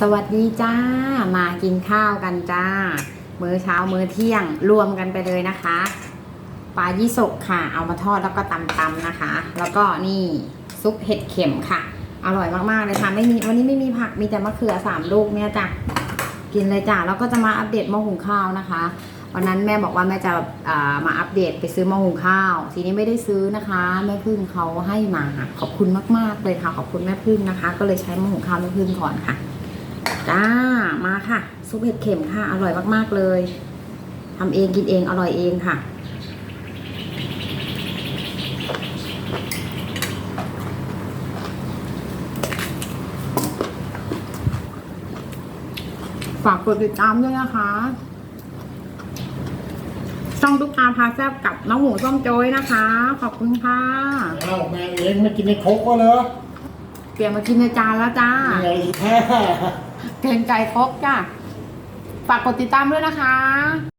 สวัสดีจ้า มากินข้าวกันจ้า มื้อเช้ามื้อเที่ยงรวมกันไปเลยนะคะ ปลายี่สกค่ะ เอามาทอดแล้วก็ตำๆนะคะ แล้วก็นี่ซุปเห็ดเข็มค่ะ อร่อยมากๆเลยค่ะ ไม่มีวันนี้ไม่มีผักมีแต่มะเขือสามลูกเนี่ยจ้ะกินเลยจ้ะแล้วก็จะมาอัปเดตหม้อหุงข้าวนะคะวันนั้นแม่บอกว่าแม่จะามาอัปเดตไปซื้อหม้อหุงข้าว ทีนี้ไม่ได้ซื้อนะคะ แม่พึ่งเขาให้มาขอบคุณมากๆเลยค่ะขอบคุณแม่พึ่งนะคะ ก็เลยใช้หม้อหุงข้าวแม่พึ่งก่อนค่ะ จ้ามาค่ะ ซุปเห็ดเข็มค่ะ อร่อยมากๆเลยทำเองกินเองอร่อยเองค่ะ ฝากกดติดตามด้วยนะคะช่องตุ๊กตาพาแซบกับน้องหมูส้มโจ้ยนะคะ ขอบคุณค่ะอ้าวแม่เองไม่กินในครกก็เหรอเปลี่ยนมากินในจานแล้วจ้าเหนื่อยแท้ เกรงใจครบจ้าฝากกดติดตามด้วยนะคะ